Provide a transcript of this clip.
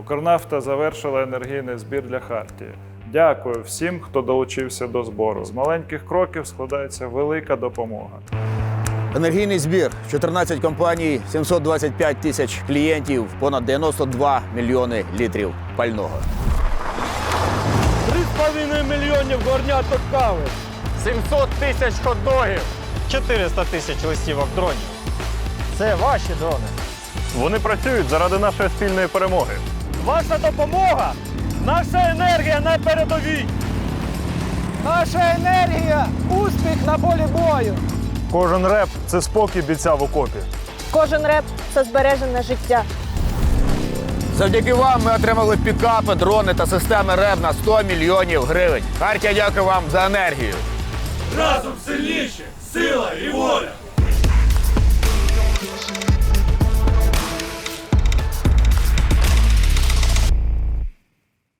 Укрнафта завершила енергійний збір для Хартії. Дякую всім, хто долучився до збору. З маленьких кроків складається велика допомога. Енергійний збір 14 компаній, 725 тисяч клієнтів, понад 92 мільйони літрів пального. 3,5 мільйонів горняток кави. 700 тисяч хот-догів. 400 тисяч листівок дронів. Це ваші дрони. Вони працюють заради нашої спільної перемоги. Ваша допомога наша енергія на передовій. Наша енергія успіх на полі бою. Кожен реп це спокій бійця в окопі. Кожен реп це збережене життя. Завдяки вам ми отримали пікапи, дрони та системи РЕБ на 100 мільйонів гривень. Хартія дякую вам за енергію. Разом сильніші.